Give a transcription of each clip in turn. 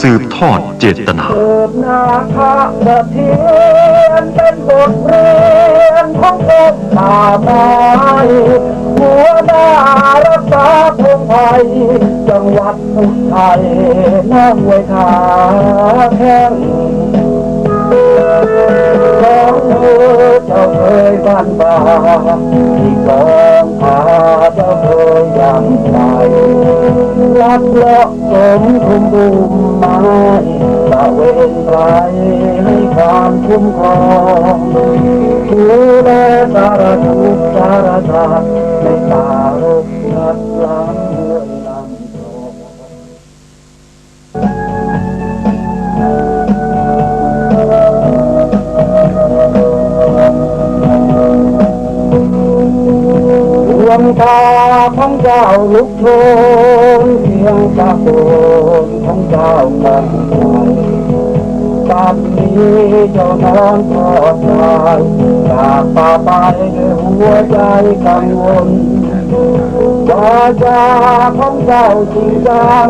สืบทอดเจตนาเกิดนาคาเสถียรเป็นบทเรียนของกรมป่าไม้หัวหน้ารักษาพงไทยจังหวัดอุไทัยน้ำห้วยขาแข้งของมือเจ้าเคยบ้านบาที่กองพาเจ้าเคยยังไงรักเลาะสมคุมบุม ไม้ตะเวนไกลให้ความคุ้มครองดูแลสารทุกสารทาติในตา วงตาของเจ้าลุกโชนเสียงตะโกนของเจ้ามองไปบัดนี้เจ้านอนทอดใจจากป่าไปด้วยหัวใจกังวลวาจาของเจ้าจริงจัง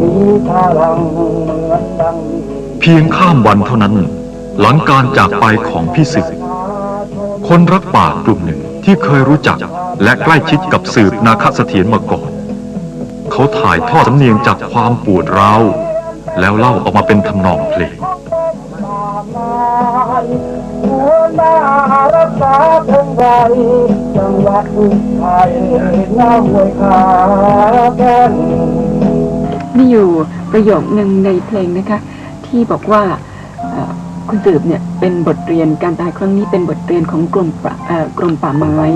มีพลังเหมือนดังเพียงข้ามวันเท่านั้น หลังการจากไปของพี่ศึก คนรักป่ากลุ่มหนึ่ง ที่เคยรู้จักและใกล้ชิดกับสืบนาคเสถียรมาก่อน เขาถ่ายทอดสำเนียงจากความปวดร้าวแล้วเล่าออกมาเป็นทำนองเพลงจังหวัดไทยน้าหวยขาแก้นมีอยู่ประโยคหนึ่งในเพลงนะคะ ที่บอกว่า คุณสืบเนี่ยเป็นบทเรียนการตายครั้งนี้เป็นบทเรียนของกรมป่าเอ่อกรมป่าไม้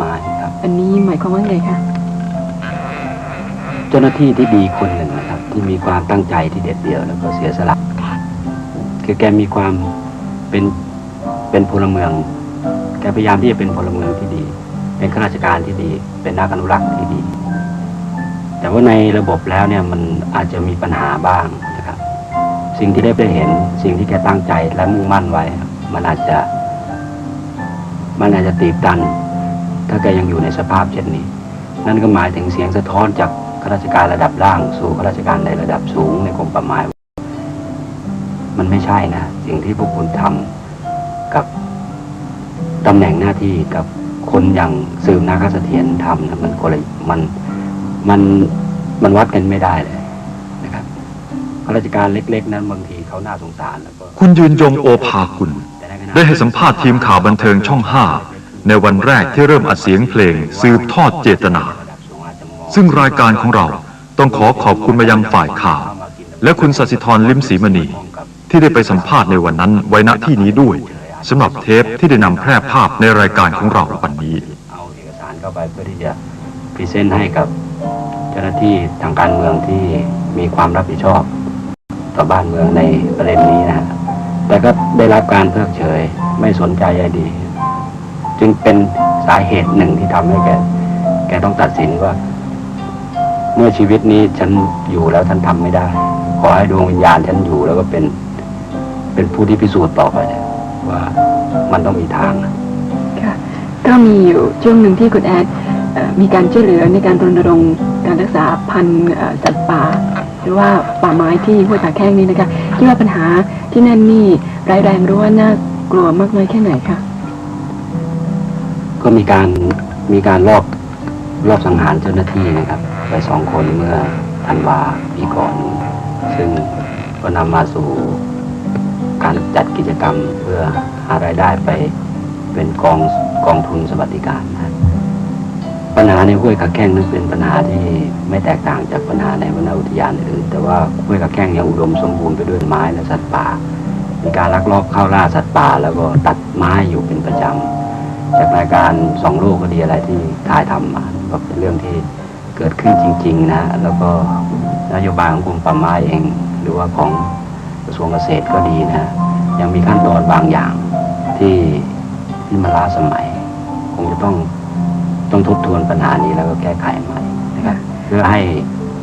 ครับ อันนี้หมายความว่าไงคะ เจ้าหน้าที่ที่ดีคนหนึ่งนะครับ ที่มีความตั้งใจที่เด็ดเดี่ยวแล้วก็เสียสละคือแกมีความเป็นเป็นพลเมืองแกพยายามที่จะเป็นพลเมืองที่ดี เป็นข้าราชการที่ดี เป็นนักอนุรักษ์ที่ดี แต่ว่าในระบบแล้วเนี่ยมันอาจจะมีปัญหาบ้างนะครับ สิ่งที่ได้ไปเห็น สิ่งที่แกตั้งใจและมุ่งมั่นไว้ มันอาจจะ มันอาจจะตีบตัน ถ้าแกยังอยู่ในสภาพเช่นนี้ นั่นก็หมายถึงเสียงสะท้อนจากข้าราชการระดับล่าง สู่ข้าราชการในระดับสูงในกรมป่าไม้มันไม่ใช่นะ สิ่งที่พวกคุณทำกับตำแหน่งหน้าที่กับคนอย่างสืบนาคเสถียรทำนะมันคนละมันมันมันวัดกันไม่ได้เลย ข้าราชการเล็ก ๆ นั้นบางทีเขาน่าสงสารแล้วก็คุณยืนยงโอภากุลแต่ในขณะได้ให้สัมภาษณ์ทีมข่าวบันเทิงช่อง 5 ในวันแรกที่เริ่มอัดเสียงเพลงสืบทอดเจตนา ซึ่งรายการของเราต้องขอขอบคุณมายังฝ่ายข่าว และคุณสสิธรลิมศรีมณี ที่ได้ไปสัมภาษณ์ในวันนั้นไว้ณที่นี้ด้วยสำหรับเทปที่ได้นำแพร่ภาพในรายการของเราวันนี้ เอาเอกสารเข้าไปเพื่อที่จะพรีเซนต์ให้กับเจ้าหน้าที่ทางการเมืองที่มีความรับผิดชอบ ต่อบ้านเมืองในประเด็นนี้นะฮะแต่ก็ได้รับการเพิกเฉย ไม่สนใจใยดี จึงเป็นสาเหตุหนึ่งที่ทำให้แก แกต้องตัดสินว่า เมื่อชีวิตนี้ฉันอยู่แล้วฉันทำไม่ได้ ขอให้ดวงวิญญาณฉันอยู่แล้วก็เป็น เป็นผู้ที่พิสูจน์ต่อไปเนี่ยว่ามันต้องมีทางค่ะก็มีอยู่ช่วงหนึ่งที่คุณแอดมีการช่วยเหลือในการรณรงค์การรักษาพันธุ์สัตว์ป่า รือว่าป่าไม้ที่ห้วยตาแข้งนี้นะคะคิดว่าปัญหาที่นั่นนี่ร้ายแรงหรือว่าน่ากลัวมากน้อยแค่ไหนคะก็มีการมีการลอบลอบสังหารเจ้าหน้าที่นะครับ ไปสองคนเมื่อธันวาปีก่อน ซึ่งก็นำมาสู่การจัดกิจกรรมเพื่อหารายได้ไปเป็นกองกองทุนสวัสดิการนะ ปัญหาในห้วยขาแข้งนั้นเป็นปัญหาที่ไม่แตกต่างจากปัญหาในวนอุทยานอื่น แต่ว่าห้วยขาแข้งยังอุดมสมบูรณ์ไปด้วยไม้และสัตว์ป่า มีการลักลอบเข้าล่าสัตว์ป่า แล้วก็ตัดไม้อยู่เป็นประจำจากรายการสองโลกก็ดีอะไรที่ถ่ายทำมาก็เป็นเรื่องที่เกิดขึ้นจริง ๆ นะ แล้วก็นโยบายของกรมป่าไม้เอง หรือว่าของกระทรวงเกษตรก็ดีนะยังมีขั้นตอนบางอย่างที่ที่มันล้าสมัยคงจะต้อง ต้องทบทวนปัญหานี้แล้วก็แก้ไขใหม่นะครับเพื่อให้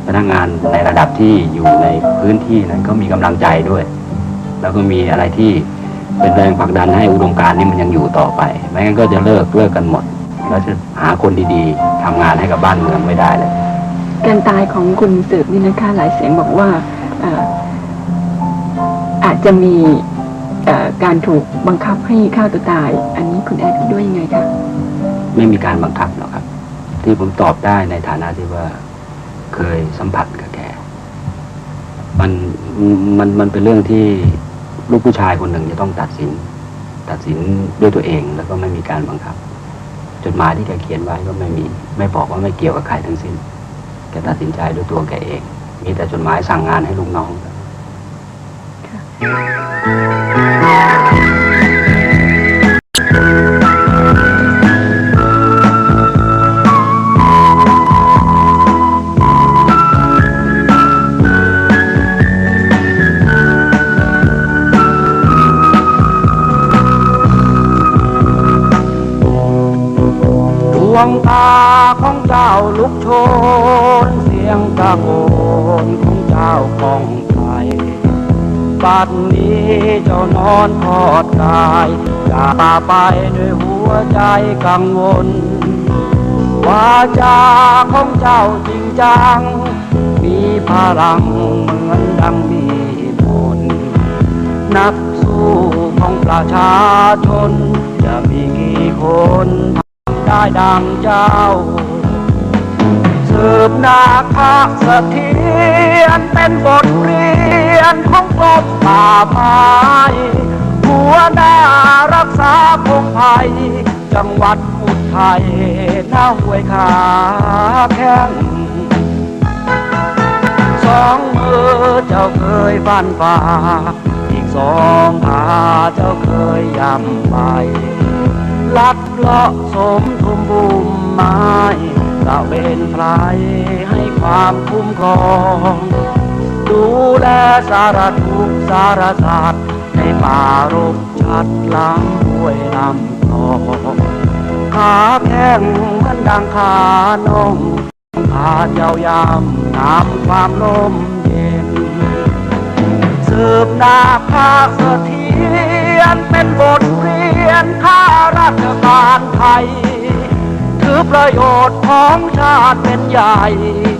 พนักงานในระดับที่อยู่ในพื้นที่นั้นก็มีกำลังใจด้วย แล้วก็มีอะไรที่เป็นแรงผลักดันให้อุดมการณ์นี้มันยังอยู่ต่อไปไม่งั้นก็จะเลิกเลิกกันหมดแล้วจะหาคนดีๆทำงานให้กับบ้านเมืองไม่ได้เลยการตายของคุณสืบนี่นะคะหลายเสียงบอกว่าเอ่อจะมีเอ่อการถูกบังคับให้ฆ่าตัวตาย อันนี้คุณแอดคิดด้วยยังไงคะ ไม่มีการบังคับหรอกครับ ที่ผมตอบได้ในฐานะที่ว่าเคยสัมผัสกับแกมันมันมันเป็นเรื่องที่ลูกผู้ชายคนหนึ่งจะต้องตัดสิน ตัดสินด้วยตัวเองแล้วก็ไม่มีการบังคับ จดหมายที่แกเขียนไว้ก็ไม่มี ไม่บอกว่าไม่เกี่ยวกับใครทั้งสิ้นแกตัดสินใจด้วยตัวแกเอง มีแต่จดหมายสั่งงานให้ลูกน้องด เจ้าลุกโชน เสียงตะโกนของเจ้าของไทยบัดนี้เจ้านอนทอดกายจากตาไปด้วยหัวใจกังวลวาจาของเจ้าจริงจัง มีพลังเหมือนดังมีมนนักสู้ของประชาชน จะมีกี่คนทำได้ดังเจ้า สืบนาคเสถียรเป็นบทเรียนของกรมป่าไม้หัวหน้ารักษาพงไพ่จังหวัดอุทัยหน้าห้วยขาแข้งสองมือเจ้าเคยฟันฝ่าอีกสองขาเจ้าเคยยำไปลัดเลาะสมทุมบุมม้ ตะเวนไพรให้ความคุ้มครอง ดูแลสารทุกสารสัตว์ในป่ารกชัดลำห้วยลำคลองขาแข้งเหมันดังขานมขาเจ้ายำน้ำความลมเย็น สืบนาคาเสถียรเป็นบทเรียนข้าราชการไทย ถือประโยชน์ของชาติเป็นใหญ่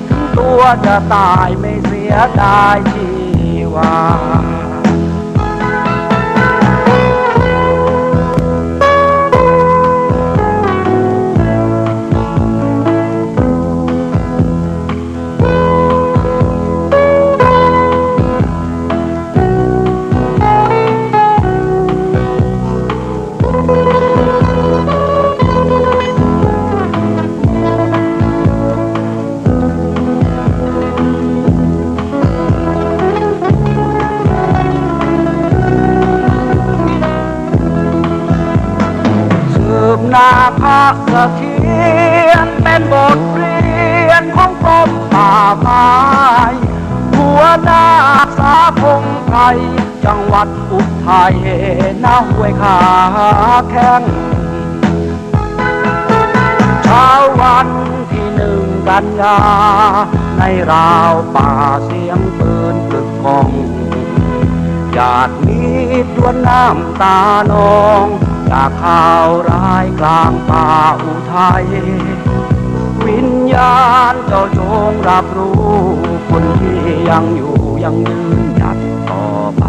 ถึงตัวจะตายไม่เสียดายชีวา สืบนาคเสถียรเป็นบทเรียนของกรมป่าไม้หัวหน้าสาพงไพรจังหวัดอุทัยน้าห้วยขาแข้งเช้าวันที่หนึ่งกันยา ในราวป่าเสียงปืนกึกกองญาติมีดวนน้ำตานอง จากข่าวร้ายกลางป่าอุทัย วิญญาณเจ้าจงรับรู้คนที่ยังอยู่ยังยืนหยัดต่อไป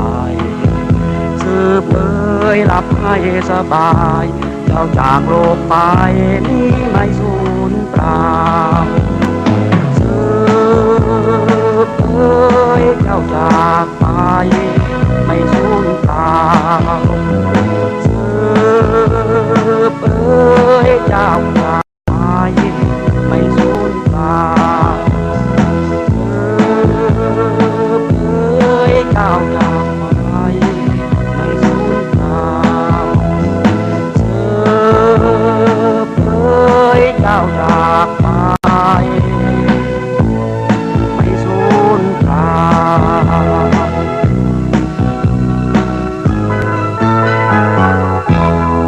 สืบเอยหลับให้สบาย เจ้าจากโลกไปนี้ไม่สูญเปล่าสืบเอยเจ้าจากไป